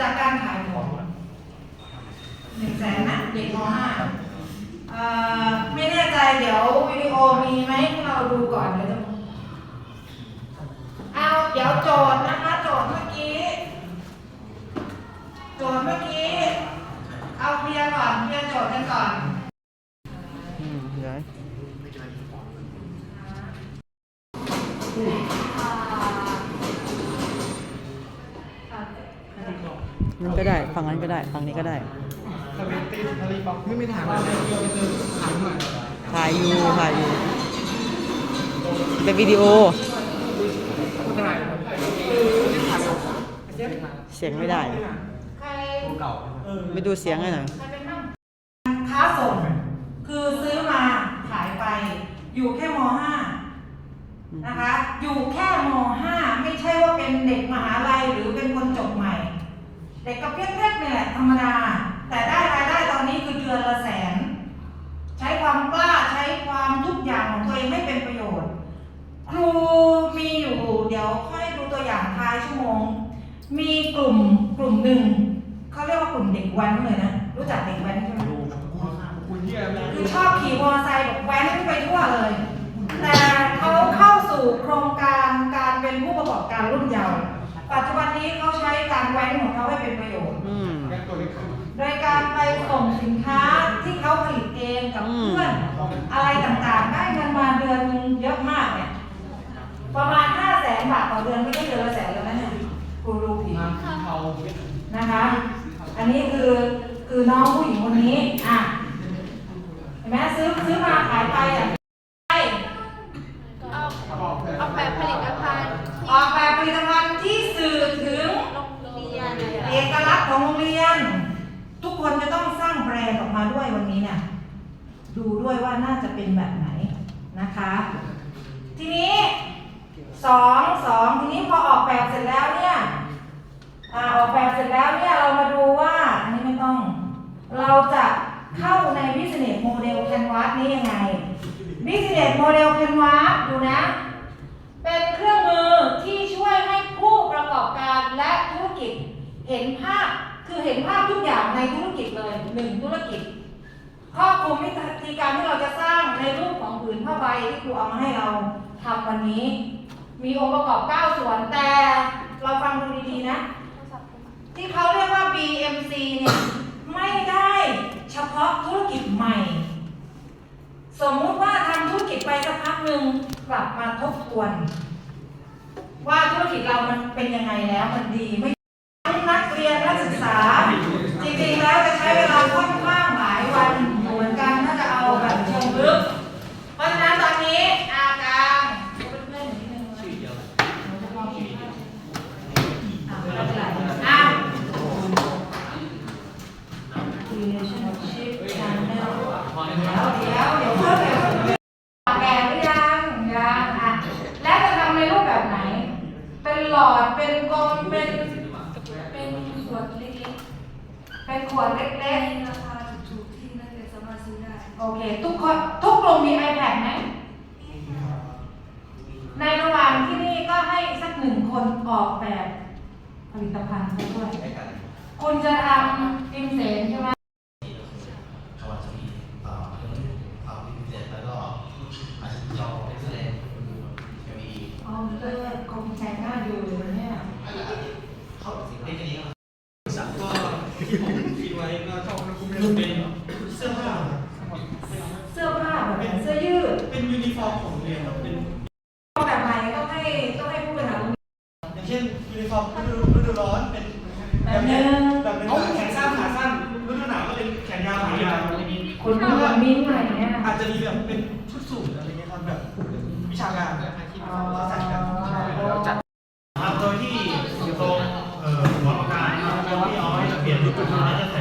จากการขายของหนึ่งแสนนะเด็กม .5 เอ่อไม่แน่ใจเดี๋ยววิดีโอมีไหมเราดูก่อนเดี๋ยวจะเอาเดี๋ยวโจทย์นะคะโจทย์เมื่อกี้ โจทย์เมื่อกี้ เอาเคลียร์ก่อนเคลียร์โจทย์กันก่อน อืมย้าย นั่นก็ได้ฝั่งนั้นก็ได้ฝั่งนี้ก็ได้ไม่ไม่ถามว่าถามหน่อยถ่ายอยู่ถ่ายอยู่เป็นวิดีโอพูดอะไรเสียงไม่ได้ใครเก่าไม่ดูเสียงให้หน่อยใครเป็นบ้างค้าส่ง คือซื้อมาขายไป อยู่แค่ม .5 นะคะ อยู่แค่ม .5 ไม่ใช่ว่าเป็นเด็กมหาลัยหรือเป็นคนจบใหม่ เด็กกระเพี้ยเล็กๆเนี่ยแหละธรรมดา แต่ได้รายได้ตอนนี้คือเดือนละแสน ใช้ความกล้าใช้ความทุกอย่างของตัวเองให้เป็นประโยชน์ ครูมีอยู่เดี๋ยวค่อยดูตัวอย่างท้ายชั่วโมง มีกลุ่มกลุ่มหนึ่งเขาเรียกว่ากลุ่มเด็กแว้นเลยนะรู้จักเด็กแว้นใช่ไหมคุณที่อะไรคือชอบขี่มอเตอร์ไซค์แบบแว้นไปทั่วเลย แต่เขาเข้าสู่โครงการการเป็นผู้ประกอบการรุ่นเยาว์ ปัจจุบันนี้เขาใช้การแว้นของเขาให้เป็นประโยชน์ อืม แค่ตัวเล็กขึ้นโดยการไปส่งสินค้าที่เขาผลิตเองกับอืมเพื่อนอะไรต่างๆ ได้เงินมาเดือนนึงเยอะมากเนี่ย ประมาณ 5 0 0แสนบาทต่อเดือนไม่ใช่เดือนละแสนแล้วนะเนี่ยครูรู้ผิดมาเทานะคะ อันนี้คือคือน้องผู้หญิงคนนี้ อะ เห็นไหมซื้อซื้อมาขายไปอะใช่ เอา บอก ออกแบบผลิตภัณฑ์ ออกแบบผลิตภัณฑ์ที่สื่อถึง โรงเรียน เอกลักษณ์ ของโรงเรียน ทุกคนจะต้องสร้างแบรนด์ออกมาด้วยวันนี้เนี่ยดูด้วยว่าน่าจะเป็นแบบไหนนะคะ ทีนี้สองสองทีนี้พอออกแบบเสร็จแล้วเนี่ยอออกแบบเสร็จแล้วเนี่ยเรามาดูว่าอันนี้ไม่ต้อง เราจะเข้าใน business model canvas นี้ยังไง business model canvas ดูนะ เป็นเครื่องมือที่ช่วยให้ผู้ประกอบการและธุรกิจ เห็นภาพคือเห็นภาพทุกอย่างในธุรกิจเลยหนึ่งธุรกิจครอบคลุมวิธีการที่เราจะสร้างในรูปของผืนผ้าใบที่ครูเอามาให้เราทำวันนี้ มีองค์ประกอบ 9 ส่วนแต่เราฟังดูดีๆนะ ที่เขาเรียกว่า BMC เนี่ยไม่ได้เฉพาะธุรกิจใหม่ สมมุติว่าทำธุรกิจไปสักพักหนึ่งกลับมาทบทวน ว่าธุรกิจเรามันเป็นยังไงแล้วมันดีไม่ทั้งนักเรียนนักศึกษา จริงๆแล้วจะใช้เวลาค่อนข้างหลายวันเหมือนกันถ้าจะเอาแบบเชิงลึก เพราะฉะนั้นตอนนี้อากางเพื่อนๆนิดนึงนะอะไม่เป็นไรอะ relationship channel เดี๋ยวเดี๋ยวเดี๋ยวเพิ่มเดี๋ยวเพิ่มแก่หรือยังยังอะแล้วจะทำในรูปแบบไหน เป็นหลอดเป็นกลมเป็นเป็นขวดเล็กๆเป็นขวดเล็ๆในกราคาถูกๆที่นักเรียนสามารถซื้อได้โอเค ทุกคนทุกกลุ่มมี iPad ไหมในระหว่างที่นี่ก็ให้สักหนึ่งคนออกแบบผลิตภัณฑ์ไปด้วย คุณจะทำฟิล์มเสนใช่ไหม เขาอาจจะมีเอ่อเรื่องเอ่อพิเศษแล้วก็อาจจะจอเอ็กซเรย์จะมี อ๋อเลิศ คอมพิวเตอร์น่าดูเลยเนี่ยอาจจะเข้าสิ่งที่นี้ครับก็ที่ผมคิดไว้ก็ชอบคุณเป็นเสื้อผ้าเสื้อผ้าแบบไหนเสื้อยืด เป็นยูนิฟอร์มของโรงเรียนครับเป็นเอาแบบไหนต้องให้ต้องให้ผู้บริหารอย่างเช่นยูนิฟอร์มฤดูฤดูร้อนเป็นแบบนี้แคนที่อะไรเงี้ยอาจจะมีแบบเป็นชุดสูตรอะไรเงี้ยครับแบบวิชาการแบบอาชีพเราจัดกันใช่เราจัดครับโดยที่ตรงหัวประการนรับที่เอาให้เปลี่ยนรูปแบบ